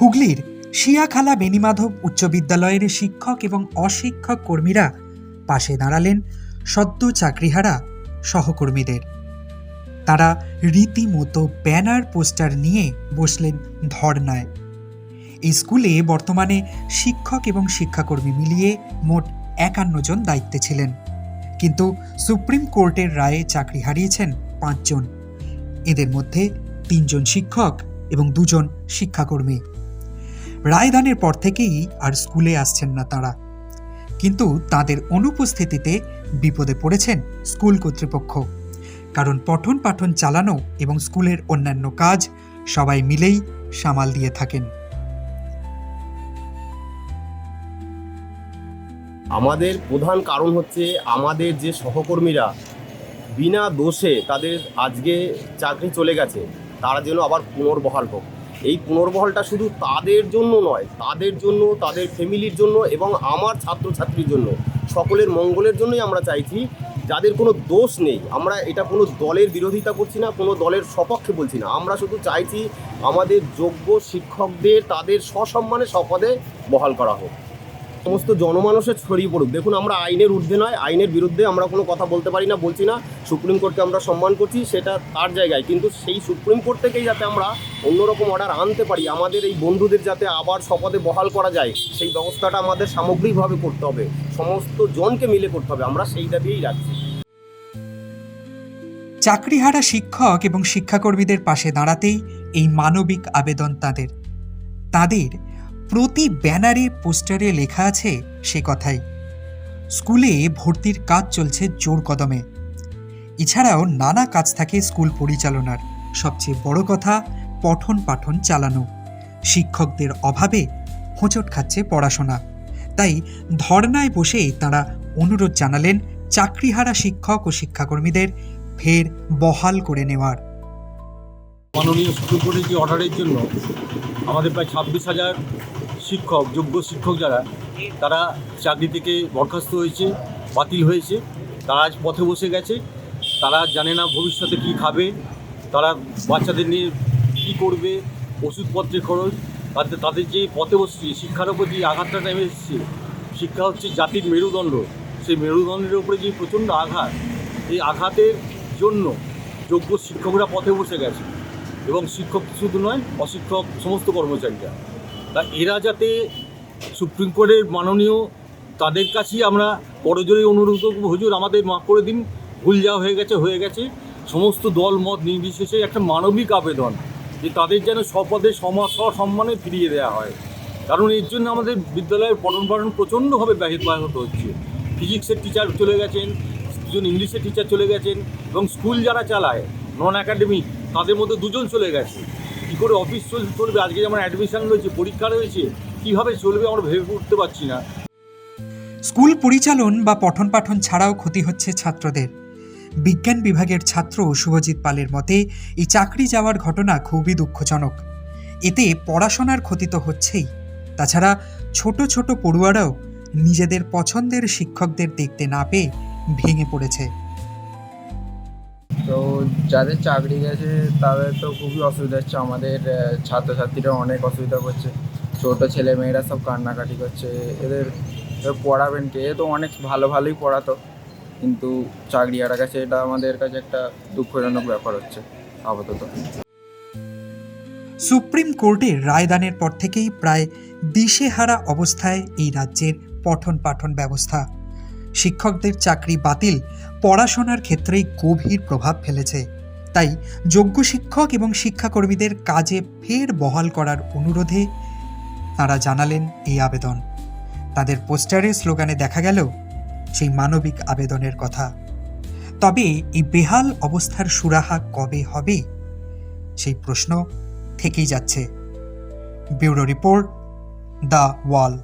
হুগলির শিয়াখালা বেনিমাধব উচ্চ বিদ্যালয়ের শিক্ষক এবং অশিক্ষক কর্মীরা পাশে দাঁড়ালেন সদ্য চাকরিহারা সহকর্মীদের। তারা রীতিমতো ব্যানার, পোস্টার নিয়ে বসলেন ধর্নায়। এই স্কুলে বর্তমানে শিক্ষক এবং শিক্ষাকর্মী মিলিয়ে মোট একান্ন জন দায়িত্বে ছিলেন। কিন্তু সুপ্রিম কোর্টের রায়ে চাকরি হারিয়েছেন পাঁচজন এদের মধ্যে তিনজন শিক্ষক এবং দুজন শিক্ষাকর্মী। রায়দানের পর থেকেই আর স্কুলে আসছেন না তারা। কিন্তু তাদের অনুপস্থিতিতে বিপদে পড়েছেন স্কুল কর্তৃপক্ষ। কারণ পঠন পাঠন চালানো এবং স্কুলের অন্যান্য কাজ সবাই মিলেই সামাল দিয়ে থাকেন। আমাদের প্রধান কারণ হচ্ছে আমাদের যে সহকর্মীরা বিনা দোষে তাদের আজকে চাকরি চলে গেছে, তারা যেন আবার পুনর্বহাল হোক। এই পুনর্বহলটা শুধু তাদের জন্য নয়, তাদের জন্য, তাদের ফ্যামিলির জন্য এবং আমার ছাত্রছাত্রীর জন্য। সকলের মঙ্গলের জন্যই আমরা চাইছি, যাদের কোনো দোষ নেই, আমরা এটা কোনো দলের বিরোধিতা করছি না, কোনো দলের সপক্ষে বলছি না। আমরা শুধু চাইছি আমাদের যোগ্য শিক্ষকদের, তাদের সসম্মানে সপদে বহাল করা হোক। সমস্ত জনমানুষে ছড়িয়ে পড়ুক। দেখুন, আমরা আইনের ঊর্ধ্বে নয়, আইনের বিরুদ্ধে আমরা কোনো কথা বলতে পারি না, বলছি না। সুপ্রিম কোর্টকে আমরা সম্মান করছি, সেটা তার জায়গায়। কিন্তু সেই সুপ্রিম কোর্ট থেকেই যাতে আমরা অন্যরকম অর্ডার আনতে পারি, আমাদের এই বন্ধুদের যাতে আবার শপথে বহাল করা যায়, সেই ব্যবস্থাটা আমাদের সামগ্রিকভাবে করতে হবে। সমস্ত জনকে মিলে করতে হবে, আমরা সেই দাবিয়েই রাখছি। চাকরিহারা শিক্ষক এবং শিক্ষাকর্মীদের পাশে দাঁড়াতেই এই মানবিক আবেদন তাদের। তাদের প্রতি ব্যানারে পোস্টারে লেখা আছে সে কথাই। স্কুলে ভর্তির কাজ চলছে জোর কদমে। এছাড়াও নানা কাজ থাকে স্কুল পরিচালনার। সবচেয়ে বড় কথা, পঠন পাঠন চালানো। শিক্ষকদের অভাবে হোঁচট খাচ্ছে পড়াশোনা। তাই ধর্নায় বসে তারা অনুরোধ জানালেন চাকরিহারা শিক্ষক ও শিক্ষাকর্মীদের ফের বহাল করে নেওয়ার। মাননীয় যে অর্ডারের জন্য আমাদের প্রায় ছাব্বিশ হাজার শিক্ষক, যোগ্য শিক্ষক যারা, তারা চাকরি থেকে বরখাস্ত হয়েছে, বাতিল হয়েছে, তারা আজ পথে বসে গেছে, তারা জানে না ভবিষ্যতে কি খাবে, তারা বাচ্চাদের নিয়ে কী করবে, ওষুধপত্রের খরচ, তাদের তাদের যে পথে বসছে, শিক্ষার উপর যে আঘাতটা নেমে এসেছে, শিক্ষা হচ্ছে জাতির মেরুদণ্ড। সেই মেরুদণ্ডের উপরে যে প্রচণ্ড আঘাত, এই আঘাতের জন্য যোগ্য শিক্ষকরা পথে বসে গেছে। এবং শিক্ষক শুধু নয়, অশিক্ষক, সমস্ত কর্মচারীরা। এরা যাতে সুপ্রিম কোর্টের মাননীয় তাদের কাছেই আমরা বড়জোরে অনুরোধ করব, হুজুর, আমাদের মাফ করে দিন, ভুল যা হয়ে গেছে হয়ে গেছে। সমস্ত দল, মত নির্বিশেষে একটা মানবিক আবেদন যে তাদের যেন স্বপদে সমা সম্মানে ফিরিয়ে দেওয়া হয়। কারণ এর জন্য আমাদের বিদ্যালয়ের পঠন পাঠন প্রচণ্ডভাবে ব্যাহত হচ্ছে। ফিজিক্সের টিচার চলে গেছেন, দুজন ইংলিশের টিচার চলে গেছেন এবং স্কুল যারা চালায় নন একাডেমিক তাদের মধ্যে দুজন চলে গেছে। কী করে অফিস চল চলবে? আজকে যেমন অ্যাডমিশন রয়েছে, পরীক্ষা রয়েছে, কীভাবে চলবে আমরা ভেবে উঠতে পারছি না। স্কুল পরিচালন বা পঠন পাঠন ছাড়াও ক্ষতি হচ্ছে ছাত্রদের। বিজ্ঞান বিভাগের ছাত্র শুভজিৎ পালের মতে, এই চাকরি যাওয়ার ঘটনা খুবই দুঃখজনক। এতে পড়াশোনার ক্ষতি তো হচ্ছেই। তাছাড়া ছোট ছোট পড়ুয়ারাও নিজেদের পছন্দের শিক্ষকদের দেখতে না পেয়ে ভেঙে পড়েছে। তো যাদের চাকরি গেছে, তাদের তো খুবই অসুবিধা হচ্ছে। আমাদের ছাত্রছাত্রীরা অনেক অসুবিধা করছে। ছোটো ছেলে মেয়েরা সব কান্নাকাটি করছে। এদের পড়াবেন কে? তো অনেক ভালো ভালোই পড়াতো। কিন্তু চাকরি হারা গেছে এটা আমাদের কাছে একটা দুঃখজনক ব্যাপার হচ্ছে, আপাতত। সুপ্রিম কোর্টের রায়দানের পর থেকেই প্রায় দিশেহারা অবস্থায় এই রাজ্যের পঠন পাঠন ব্যবস্থা। শিক্ষকদের চাকরি বাতিল পড়াশোনার ক্ষেত্রেই গভীর প্রভাব ফেলেছে। তাই যোগ্য শিক্ষক এবং শিক্ষাকর্মীদের কাজে ফের বহাল করার অনুরোধে তারা জানালেন এই আবেদন। তাদের পোস্টারে স্লোগানে দেখা গেল, সেই মানবিক আবেদনের কথা। তবে এই বেহাল অবস্থার সুরাহা কবে হবে? সেই প্রশ্ন থেকেই যাচ্ছে। Bureau report, The Wall.